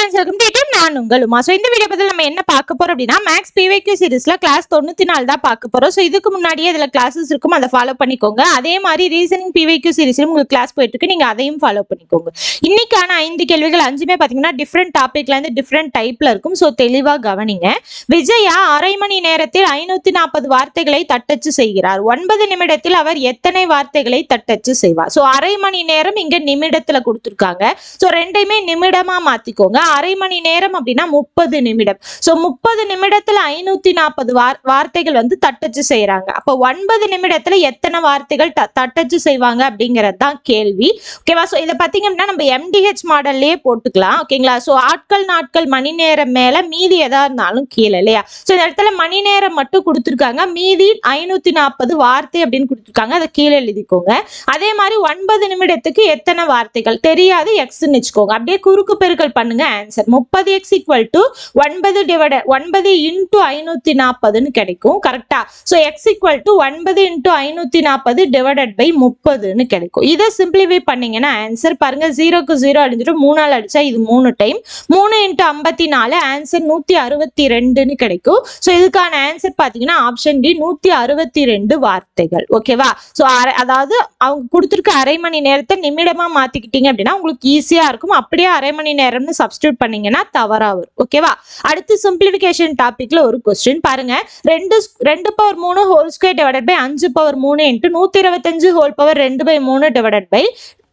Friends welcome to நான் உங்கள் Uma so இந்த வீடியோ பற்றி நம்ம என்ன பார்க்க போறோம் அப்படின்னா மேக்ஸ் பிவைக்கு சீரிஸ்ல கிளாஸ் தொண்ணூத்தி நாலு தான் பார்க்க போறோம். ஸோ இதுக்கு முன்னாடியே இதுல கிளாஸஸ் இருக்கும். அதை ஃபாலோ பண்ணிக்கோங்க. அதே மாதிரி ரீசனிங் பிவைக்கு சீரிஸ்லயும் உங்களுக்கு கிளாஸ் போயிட்டு இருக்கு. நீங்க அதையும் ஃபாலோ பண்ணிக்கோங்க. இன்னைக்கான ஐந்து கேள்விகள் அஞ்சுமே பாத்தீங்கன்னா டிஃப்ரெண்ட் டாபிக்ல இருந்து டிஃப்ரெண்ட் டைப்ல இருக்கும். ஸோ தெளிவா கவனிங்க. விஜயா அரை மணி நேரத்தில் ஐநூத்தி நாற்பது வார்த்தைகளை தட்டச்சு செய்கிறார். ஒன்பது நிமிடத்தில் அவர் எத்தனை வார்த்தைகளை தட்டச்சு செய்வார்? ஸோ அரை மணி நேரம் இங்க நிமிடத்துல கொடுத்துருக்காங்க. ஸோ ரெண்டையுமே நிமிடமா மாத்திக்கோங்க. அரை மணி நேரம் அப்படின்னா முப்பது நிமிடம். ஸோ முப்பது நிமிடத்துல ஐநூத்தி நாற்பது வார் வார்த்தைகள் வந்து தட்டச்சு செய்யறாங்க அப்போ ஒன்பது நிமிடத்துல எத்தனை வார்த்தைகள் த- தட்டச்சு செய்வாங்க அப்படிங்கிறது தான் கேள்வி ஓகேவா ஸோ இதை பார்த்தீங்க அப்படின்னா நம்ம எம்டிஹெச் மாடல்லையே போட்டுக்கலாம். ஓகேங்களா ஸோ ஆட்கள் நாட்கள் மணி நேரம் மேல மீதி எதா இருந்தாலும் கீழே இல்லையா? ஸோ இந்த இடத்துல மணி நேரம் மட்டும் கொடுத்துருக்காங்க. மீதி ஐநூத்தி நாற்பது வார்த்தை அப்படின்னு கொடுத்துருக்காங்க. அதை கீழே எழுதிக்கோங்க. அதே மாதிரி ஒன்பது நிமிடத்துக்கு எத்தனை வார்த்தைகள்? தெரியாது எக்ஸ்ன்னு வச்சுக்கோங்க. அப்படியே குறுக்கு பெருக்கல் பண்ணுங்க. ஆன்சர் முப்பது எக்ஸ் ஈக்குவல் டு ஒன்பது டிவைட ஒன்பது இன்டூ ஐநூத்தி நாற்பதுன்னு கிடைக்கும் கரெக்டா ஸோ எக்ஸ் ஈக்குவல் டு ஒன்பது இன்டூ ஐநூத்தி நாற்பது டிவைடட் பை முப்பதுன்னு கிடைக்கும். இதை சிம்பிளிஃபை பண்ணீங்கன்னா ஆன்சர் பாருங்க ஜீரோக்கு ஜீரோ அடிஞ்சிட்டு மூணால் அடிச்சா இது மூணு டைம் மூணு இன்ட்டு ஐம்பத்தி நாலு ஆன்சர் நூத்தி அறுபத்தி ரெண்டுன்னு கிடைக்கும். ஸோ இதுக்கான ஆன்சர் பார்த்தீங்கன்னா ஆப்ஷன் டி நூத்தி அறுபத்தி ரெண்டு வார்த்தைகள் ஓகேவா ஸோ அதாவது அவங்க கொடுத்துருக்க அரை மணி நேரத்தை நிமிடமா மாத்திக்கிட்டீங்க அப்படின்னா உங்களுக்கு ஈஸியா இருக்கும். அப்படியே அரை மணி நேரம்னு சப்ஸ்டியூட் பண்ணீங்கன்னா தவறா வரும். ஓகேவா அடுத்து சிம்பிளிஃபிகேஷன் டாபிக்ல ஒரு கொஸ்டின் பாருங்க. ரெண்டு ரெண்டு பவர் மூணு ஹோல் ஸ்கொயர் டிவைடட் பை அஞ்சு பவர் மூணு இன்ட்டு நூத்தி இருபத்தஞ்சு ஹோல் பவர் ரெண்டு பை மூணு டிவைடட் பை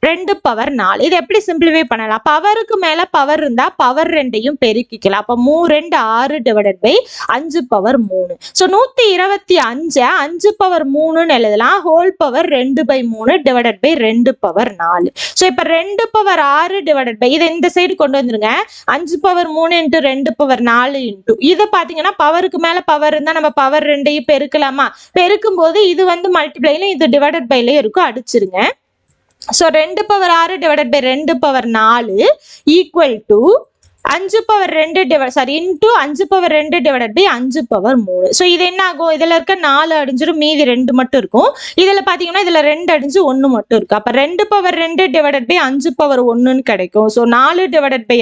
ரெண்டு பவர் நாலு. இது எப்படி சிம்பிளிஃபை பண்ணலாம்? பவருக்கு மேலே பவர் இருந்தால் பவர் ரெண்டையும் பெருக்கிக்கலாம். அப்போ மூ ரெண்டு ஆறு டிவைடட் பை அஞ்சு பவர் மூணு. ஸோ நூற்றி இருபத்தி அஞ்சை அஞ்சு பவர் மூணுன்னு எழுதலாம். ஹோல் பவர் ரெண்டு பை மூணு டிவைடட் பை ரெண்டு பவர் நாலு. ஸோ இப்போ ரெண்டு பவர் ஆறு டிவைடட் பை இதை இந்த சைடு கொண்டு வந்துருங்க. அஞ்சு பவர் மூணு இன்ட்டு ரெண்டு பவர் நாலு இன்ட்டு இதை பார்த்தீங்கன்னா பவருக்கு மேலே பவர் இருந்தால் நம்ம பவர் ரெண்டையும் பெருக்கலாமா? பெருக்கும் போது இது வந்து மல்டிப்ளைலையும் இது டிவைடட் பைலையும் இருக்கும். அடிச்சிருங்க. ஸோ ரெண்டு பவர் ஆறு டிவைடட் பை ரெண்டு பவர் நாலு ஈக்குவல் டு அஞ்சு பவர் ரெண்டு டிவை சாரி இன்டூ அஞ்சு பவர் ரெண்டு டிவைடட் பை அஞ்சு பவர் மூணு. ஸோ இது என்ன ஆகும்? இதில் இருக்க நாலு அடிஞ்சிடும் மீதி ரெண்டு மட்டும் இருக்கும். இதில் பார்த்தீங்கன்னா இதில் ரெண்டு அடிஞ்சு ஒன்று மட்டும் இருக்கும் அப்போ ரெண்டு பவர் ரெண்டு டிவைடட் பை அஞ்சு பவர் ஒன்றுன்னு கிடைக்கும். ஸோ நாலு டிவைடட் பை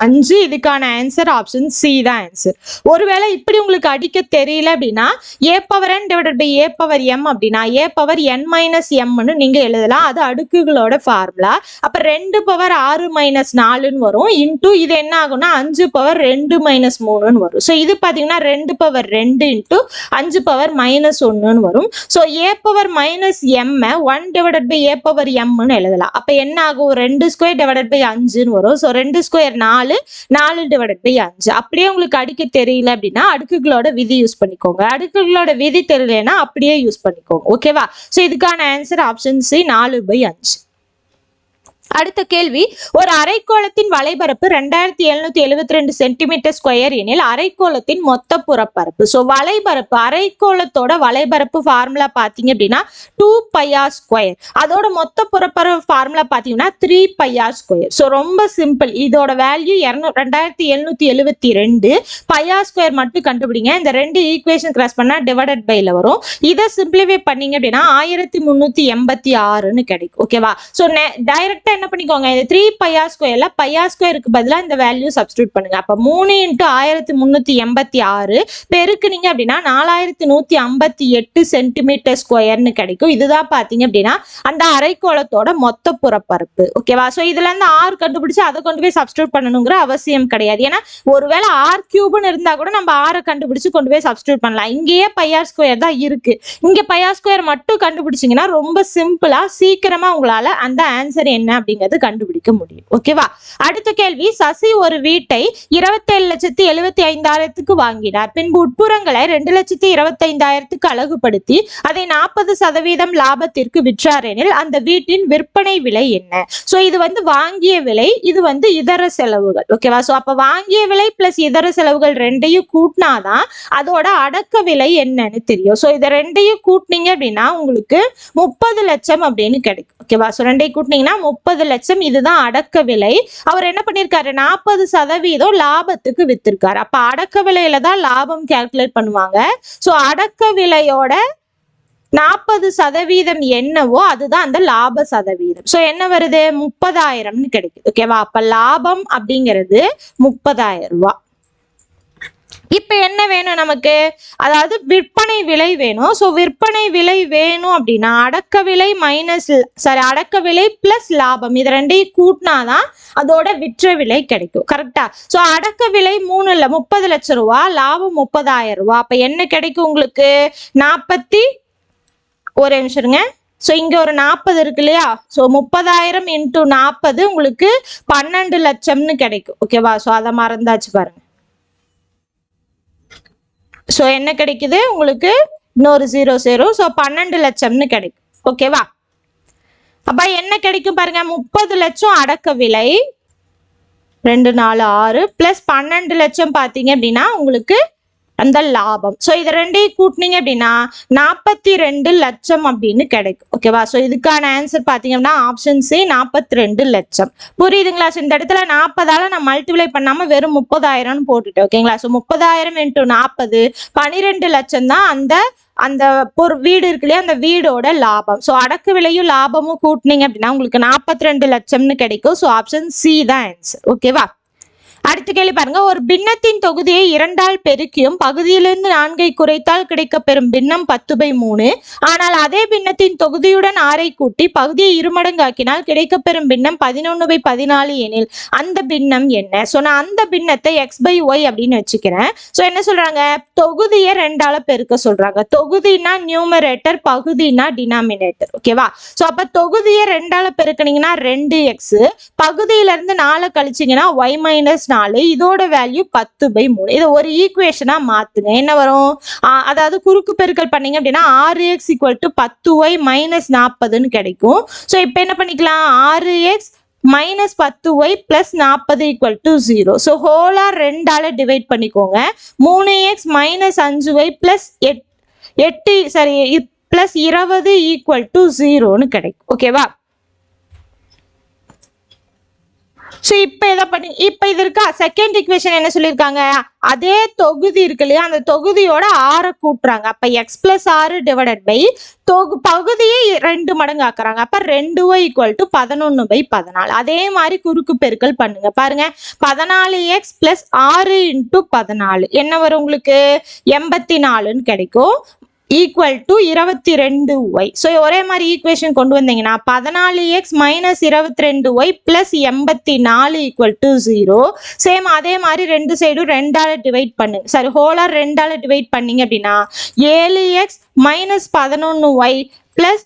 அஞ்சு இதுக்கான ஆன்சர் ஆப்ஷன் சி தான் ஆன்சர் ஒருவேளை இப்படி உங்களுக்கு அடிக்க தெரியல அப்படின்னா A power N divided by A power M அப்படின்னா ஏ பவர் என் மைனஸ் எம்னு நீங்க எழுதலாம். அது அடுக்குகளோட ஃபார்முலா அப்ப ரெண்டு பவர் ஆறு மைனஸ் நாலுன்னு வரும். இன்டூ இது என்ன ஆகும்னா அஞ்சு பவர் ரெண்டு மைனஸ் மூணுன்னு வரும். ஸோ இது பார்த்தீங்கன்னா ரெண்டு பவர் ரெண்டு இன்டூ அஞ்சு பவர் மைனஸ் ஒன்றுன்னு வரும். So A power minus M one divided by A power எம்னு எழுதலாம். அப்போ என்ன ஆகும்? ரெண்டு ஸ்கொயர் டிவைடட் பை அஞ்சுன்னு வரும். ஸோ ரெண்டு ஸ்கொயர் நாலு நாலு டிவைடட் பை அஞ்சு. அப்படியே உங்களுக்கு அடுக்க தெரியல அப்படின்னா அடுக்குகளோட விதி யூஸ் பண்ணிக்கோங்க. அடுக்குகளோட விதி தெரியலன்னா அப்படியே யூஸ் பண்ணிக்கோங்க. ஓகேவா ஸோ இதுக்கான ஆன்சர் ஆப்ஷன் சி நாலு பை அஞ்சு. அடுத்த கேள்வி ஒரு அரைக்கோளத்தின் வலைபரப்பு ரெண்டாயிரத்தி எழுநூத்தி எழுபத்தி ரெண்டு சென்டிமீட்டர் ஸ்கொயர் எனில் அரைக்கோளத்தின் மொத்த புறப்பரப்பு. ஸோ வலைபரப்பு அரைக்கோளத்தோட வலைபரப்பு ஃபார்முலா பார்த்தீங்க அப்படின்னா டூ பையா ஸ்கொயர் அதோட மொத்த புறப்பரப்பு ஃபார்முலா பார்த்தீங்கன்னா த்ரீ பையா ஸ்கொயர் ஸோ ரொம்ப சிம்பிள் இதோட வேல்யூ இரநூ ரெண்டாயிரத்தி எழுநூத்தி எழுபத்தி ரெண்டு பையா ஸ்கொயர் மட்டும் கண்டுபிடிங்க. இந்த ரெண்டு ஈக்குவேஷன் கிராஸ் பண்ணால் டிவைடட் பைல வரும். இதை சிம்பிளிஃபை பண்ணீங்க அப்படின்னா ஆயிரத்தி முந்நூற்றி எண்பத்தி ஆறுன்னு கிடைக்கும். ஓகேவா ஸோ டைரக்டா என்ன பண்ணிக்கோங்க இந்த த்ரீ பையா ஸ்கொயர்ல பையா ஸ்கொயருக்கு பதிலாக இந்த வேல்யூ சப்ஸ்டியூட் பண்ணுங்க. அப்போ மூணு இன்ட்டு ஆயிரத்தி முந்நூற்றி எண்பத்தி ஆறு பெருக்குனீங்க அப்படின்னா நாலாயிரத்தி நூற்றி ஐம்பத்தி எட்டு சென்டிமீட்டர் ஸ்கொயர்னு கிடைக்கும். இதுதான் பார்த்தீங்க அப்படின்னா அந்த அரைக்கோளத்தோட மொத்த புறப்பரப்பு. ஓகேவா ஸோ இதுல இருந்து ஆர் கண்டுபிடிச்சு அதை கொண்டு போய் சப்ஸ்டியூட் பண்ணணுங்கிற அவசியம் கிடையாது. ஏன்னா ஒருவேளை ஆர் கியூப்னு இருந்தா கூட நம்ம ஆரை கண்டுபிடிச்சு கொண்டு போய் சப்ஸ்டியூட் பண்ணலாம். இங்கேயே பையார் ஸ்கொயர் தான் இருக்கு. இங்க பையார் ஸ்கொயர் மட்டும் கண்டுபிடிச்சீங்கன்னா ரொம்ப சிம்பிளா சீக்கிரமா உங்களால அந்த ஆன்சர் என்ன அப்படின்னு அப்படிங்கிறது கண்டுபிடிக்க முடியும். ஓகேவா அடுத்த கேள்வி சசி ஒரு வீட்டை இருபத்தேழு லட்சத்தி எழுபத்தி ஐந்தாயிரத்துக்கு வாங்கினார். பின்பு உட்புறங்களை ரெண்டு லட்சத்தி இருபத்தைந்தாயிரத்துக்கு அழகுபடுத்தி அதை நாற்பது சதவீதம் லாபத்திற்கு விற்றார் எனில் அந்த வீட்டின் விற்பனை விலை என்ன? சோ இது வந்து வாங்கிய விலை இது வந்து இதர செலவுகள். ஓகேவா சோ அப்ப வாங்கிய விலை பிளஸ் இதர செலவுகள் ரெண்டையும் கூட்டினாதான் அதோட அடக்க விலை என்னன்னு தெரியும். சோ இதை ரெண்டையும் கூட்டினீங்க அப்படின்னா உங்களுக்கு முப்பது லட்சம் அப்படின்னு கிடைக்கும். ஓகேவா ஸோ ரெண்டை கூட்டினீங்கன்னா முப்பது லட்சம் இதுதான் அடக்க விலை. அவர் என்ன பண்ணியிருக்காரு நாற்பது சதவீதம் லாபத்துக்கு வித்திருக்காரு. அப்போ அடக்க விலையில தான் லாபம் கால்குலேட் பண்ணுவாங்க. ஸோ அடக்க விலையோட நாற்பது சதவீதம் என்னவோ அதுதான் அந்த லாப சதவீதம். ஸோ என்ன வருது? முப்பதாயிரம்னு கிடைக்குது. ஓகேவா அப்ப லாபம் அப்படிங்கிறது முப்பதாயிரம் ரூபாய் இப்போ என்ன வேணும் நமக்கு? அதாவது விற்பனை விலை வேணும். ஸோ விற்பனை விலை வேணும் அப்படின்னா அடக்க விலை மைனஸ் சாரி அடக்க விலை பிளஸ் லாபம். இது ரெண்டையும் கூட்டினாதான் அதோட விற்ற விலை கிடைக்கும். கரெக்டா ஸோ அடக்க விலை மூணு இல்லை முப்பது லட்சம் ரூபா லாபம் முப்பதாயிரம் ரூபா. அப்போ என்ன கிடைக்கும் உங்களுக்கு? நாற்பத்தி ஒரு நிமிஷம் ஸோ இங்கே ஒரு நாற்பது இருக்கு இல்லையா? ஸோ முப்பதாயிரம் இன்ட்டு நாற்பது உங்களுக்கு பன்னெண்டு லட்சம்னு கிடைக்கும். ஓகேவா ஸோ அதை மறந்தாச்சு பாருங்க. ஸோ என்ன கிடைக்குது? உங்களுக்கு இன்னொரு ஜீரோ சேரும் ஸோ பன்னெண்டு லட்சம்னு கிடைக்கும். ஓகேவா அப்போ என்ன கிடைக்கும் பாருங்க. முப்பது லட்சம் அடக்க விலை. ரெண்டு நாலு ஆறு ப்ளஸ் பன்னெண்டு லட்சம் பார்த்தீங்க அப்படின்னா உங்களுக்கு அந்த லாபம். ஸோ இது ரெண்டையும் கூட்டினீங்க அப்படின்னா நாற்பத்தி ரெண்டு லட்சம் அப்படின்னு கிடைக்கும். ஓகேவா ஸோ இதுக்கான ஆன்சர் பார்த்தீங்கன்னா ஆப்ஷன் சி நாற்பத்தி ரெண்டு லட்சம். புரியுதுங்களா? ஸோ இந்த இடத்துல நாற்பதால நான் மல்டிப்ளை பண்ணாமல் வெறும் முப்பதாயிரம்னு போட்டுட்டேன். ஓகேங்களா ஸோ முப்பதாயிரம் இன்ட்டு நாற்பது பனிரெண்டு லட்சம் தான் அந்த அந்த பொரு வீடு இருக்கு இல்லையா? அந்த வீடோட லாபம். ஸோ அடக்கு விலையும் லாபமும் கூட்டினீங்க அப்படின்னா உங்களுக்கு நாற்பத்தி ரெண்டு லட்சம்னு கிடைக்கும். ஸோ ஆப்ஷன் சி தான் ஆன்சர் ஓகேவா அடுத்த கேள்வி பாருங்க. ஒரு பின்னத்தின் தொகுதியை இரண்டால் பெருக்கியும் பகுதியிலிருந்து நான்கை குறைத்தால் கிடைக்கப்பெறும் பின்னம் பத்து பை மூணு. ஆனால் அதே பின்னத்தின் தொகுதியுடன் ஆறை கூட்டி பகுதியை இருமடங்காக்கினால் கிடைக்கப்பெறும் பின்னம் பதினொன்று பை பதினாலு எனில் அந்த பின்னம் என்ன? ஸோ நான் அந்த பின்னத்தை எக்ஸ் பை ஒய் அப்படின்னு வச்சுக்கிறேன். ஸோ என்ன சொல்றாங்க? தொகுதியை ரெண்டால பெருக்க சொல்றாங்க. தொகுதினா நியூமரேட்டர் பகுதினா டினாமினேட்டர் ஓகேவா ஸோ அப்ப தொகுதியை ரெண்டால பெருக்குனீங்கன்னா ரெண்டு எக்ஸ் பகுதியில இருந்து நாலு கழிச்சீங்கன்னா ஒய் மைனஸ் நாலு இதோட வேல்யூ பத்து பை மூணு. இதை ஒரு ஈக்குவேஷனா மாத்துங்க. என்ன வரும்? அதாவது குறுக்கு பெருக்கல் பண்ணீங்க அப்படின்னா ஆறு எக்ஸ் ஈக்குவல் டு பத்து ஒய் மைனஸ் நாற்பதுன்னு கிடைக்கும். ஸோ இப்போ என்ன பண்ணிக்கலாம்? ஆறு எக்ஸ் மைனஸ் பத்து ஒய் பிளஸ் நாற்பது ஈக்குவல் டு ஜீரோ ஸோ ஹோலா ரெண்டால டிவைட் பண்ணிக்கோங்க. மூணு எக்ஸ் மைனஸ் அஞ்சு ஒய் பிளஸ் எட் எட்டு சாரி பிளஸ் இருபது ஈக்குவல் டு ஜீரோன்னு கிடைக்கும். ஓகேவா ஸோ இப்போ இதை பண்ணி இப்போ இது இருக்கா? செகண்ட் இக்குவேஷன் என்ன சொல்லியிருக்காங்க? அதே தொகுதி இருக்கு இல்லையா? அந்த தொகுதியோட ஆறை கூட்டுறாங்க. அப்போ எக்ஸ் பிளஸ் ஆறு டிவைடட் பை தொகு பகுதியை ரெண்டு மடங்கு ஆக்குறாங்க. அப்போ ரெண்டு ஒய் ஈக்குவல் டு பதினொன்று பை பதினாலு. அதே மாதிரி குறுக்கு பெருக்கல் பண்ணுங்க. பாருங்க. பதினாலு எக்ஸ் பிளஸ் ஆறு இன்ட்டு பதினாலு. என்ன வரும் உங்களுக்கு? எண்பத்தி நாலுன்னு கிடைக்கும். ஈக்குவல் டு இருபத்தி ரெண்டு ஒய் ஸோ ஒரே மாதிரி ஈக்குவேஷன் கொண்டு வந்தீங்கன்னா பதினாலு எக்ஸ் மைனஸ் இருபத்தி ரெண்டு ஒய் ப்ளஸ் எண்பத்தி நாலு ஈக்குவல் டு ஜீரோ சேம் அதே மாதிரி ரெண்டு சைடும் ரெண்டால டிவைட் பண்ணு. சாரி ஹோலாக ரெண்டால டிவைட் பண்ணீங்க அப்படின்னா ஏழு எக்ஸ் மைனஸ் பதினொன்று ஒய் ப்ளஸ்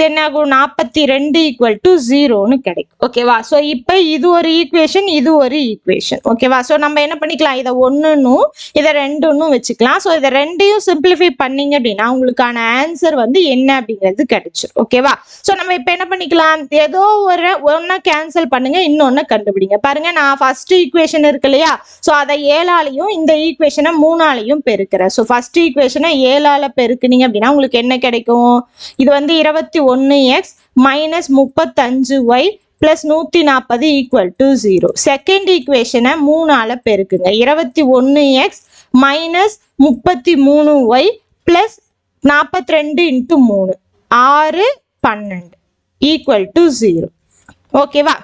தென் ஆகும்? நாற்பத்தி ரெண்டு ஈக்குவல் டு ஜீரோன்னு கிடைக்கும். ஓகேவா ஸோ இப்போ இது ஒரு ஈக்குவேஷன் இது ஒரு ஈக்குவேஷன் ஓகேவா ஸோ நம்ம என்ன பண்ணிக்கலாம்? இதை ஒன்றுன்னும் இதை ரெண்டுன்னும் வச்சுக்கலாம். ஸோ இதை ரெண்டையும் சிம்பிளிஃபை பண்ணீங்க அப்படின்னா உங்களுக்கான ஆன்சர் வந்து என்ன அப்படிங்கிறது கிடைச்சிரும். ஓகேவா ஸோ நம்ம இப்போ என்ன பண்ணிக்கலாம்? ஏதோ ஒரு ஒன்றை கேன்சல் பண்ணுங்க இன்னொன்று கண்டுபிடிங்க. பாருங்க நான் ஃபர்ஸ்ட் ஈக்குவேஷன் இருக்கு இல்லையா? ஸோ அதை ஏழாலையும் இந்த ஈக்குவேஷனை மூணாலையும் பெருக்கிறேன். ஸோ ஃபர்ஸ்ட் ஈக்குவேஷனை ஏழால பெருக்குனீங்க அப்படின்னா உங்களுக்கு என்ன கிடைக்கும்? இது வந்து இருபத்தி ஒன்று எக்ஸ் மைனஸ் முப்பத்தஞ்சு ஒய் ப்ளஸ் நூற்றி நாற்பது ஈக்குவல் டு ஜீரோ செகண்ட் ஈக்குவேஷனை மூணால் பெருக்குங்க. இருபத்தி ஒன்று எக்ஸ் மைனஸ் முப்பத்தி மூணு ஒய் ப்ளஸ் நாற்பத்தி ரெண்டு இன்ட்டு மூணு. ஆறு பன்னெண்டு ஈக்குவல் டு ஜீரோ ஓகேவா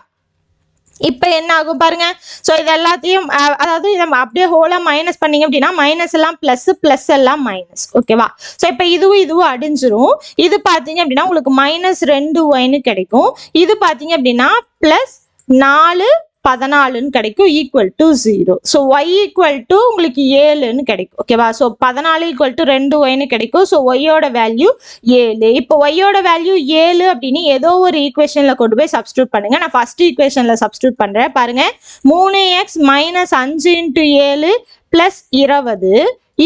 இப்போ என்ன ஆகும் பாருங்க. ஸோ இது எல்லாத்தையும் அதாவது இதை அப்படியே ஹோலாக மைனஸ் பண்ணீங்க அப்படின்னா மைனஸ் எல்லாம் ப்ளஸ் ப்ளஸ் எல்லாம் மைனஸ் ஓகேவா ஸோ இப்போ இதுவும் இதுவும் அடிஞ்சிரும். இது பார்த்தீங்க அப்படின்னா உங்களுக்கு மைனஸ் ரெண்டு ஒய்னு கிடைக்கும். இது பார்த்தீங்க அப்படின்னா ப்ளஸ் நாலு பதினாலுன்னு கிடைக்கும் equal to zero so Y equal to உங்களுக்கு ஏழுன்னு கிடைக்கும். ஓகேவா ஸோ பதினாலு ஈக்குவல் டு ரெண்டு ஒய்னு கிடைக்கும். ஸோ ஒய்யோட வேல்யூ ஏழு. இப்போ ஒய்யோட வேல்யூ ஏழு அப்படின்னு ஏதோ ஒரு ஈக்குவேஷனில் கொண்டு போய் சப்ஸ்டியூட் பண்ணுங்க. நான் ஃபர்ஸ்ட் ஈக்குவேஷனில் சப்ஸ்டியூட் பண்ணுறேன் பாருங்க. மூணு எக்ஸ் மைனஸ் அஞ்சு இன்ட்டு ஏழு ப்ளஸ் இருபது.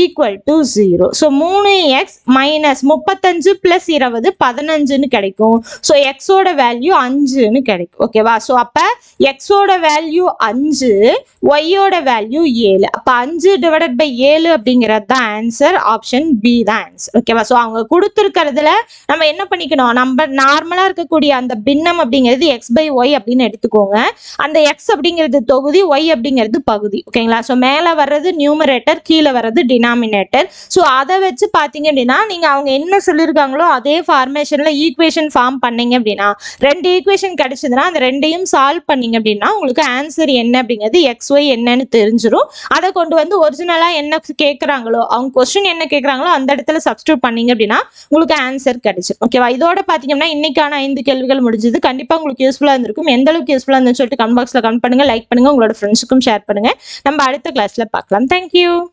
ஈக்குவல் டு ஜீரோ ஸோ மூணு எக்ஸ் மைனஸ் முப்பத்தஞ்சு ப்ளஸ் இருபது பதினஞ்சுன்னு கிடைக்கும். ஸோ எக்ஸோட வேல்யூ அஞ்சுன்னு கிடைக்கும். ஓகேவா ஸோ அப்போ எக்ஸோட வேல்யூ அஞ்சு ஒய்யோட வேல்யூ ஏழு. அப்போ அஞ்சு டிவைடட் பை ஏழு அப்படிங்கிறது தான் ஆன்சர் ஆப்ஷன் பி தான் ஆன்சர் ஓகேவா ஸோ அவங்க கொடுத்துருக்கிறதுல நம்ம என்ன பண்ணிக்கணும்? நம்ம நார்மலாக இருக்கக்கூடிய அந்த பின்னம் அப்படிங்கிறது எக்ஸ் பை ஒய் அப்படின்னு எடுத்துக்கோங்க. அந்த எக்ஸ் அப்படிங்கிறது தொகுதி ஒய் அப்படிங்கிறது பகுதி. ஓகேங்களா ஸோ மேலே வர்றது நியூமரேட்டர் கீழே வர்றது டினாமினேட்டர் ஸோ அதை வச்சு பார்த்தீங்க அப்படின்னா நீங்கள் அவங்க என்ன சொல்லியிருக்காங்களோ அதே ஃபார்மேஷனில் ஈக்குவேஷன் ஃபார்ம் பண்ணீங்க அப்படின்னா ரெண்டு ஈக்குவேஷன் கிடைச்சதுன்னா அந்த ரெண்டையும் சால்வ் பண்ணீங்க அப்படின்னா உங்களுக்கு ஆன்சர் என்ன அப்படிங்கிறது எக்ஸ் ஒய் என்னன்னு தெரிஞ்சிடும் அதை கொண்டு வந்து ஒரிஜினலாக என்ன கேட்குறாங்களோ அவங்க கொஸ்டின் என்ன கேட்குறாங்களோ அந்த இடத்துல சப்ஸ்டியூட் பண்ணீங்க அப்படின்னா உங்களுக்கு ஆன்சர் கிடைச்சிடும் ஓகேவா இதோட பார்த்தீங்கன்னா இன்னைக்கான ஐந்து கேள்விகள் முடிஞ்சது. கண்டிப்பாக உங்களுக்கு யூஸ்ஃபுல்லாக இருந்திருக்கும். எந்த அளவுக்கு யூஸ்ஃபுல்லாக இருந்துன்னு சொல்லிட்டு கமெண்ட் பாக்ஸில் கமெண்ட் பண்ணுங்கள் லைக் பண்ணுங்க உங்களோட ஃப்ரெண்ட்ஸுக்கும் ஷேர் பண்ணுங்கள் நம்ம அடுத்த கிளாஸில் பார்க்கலாம். தேங்க்யூ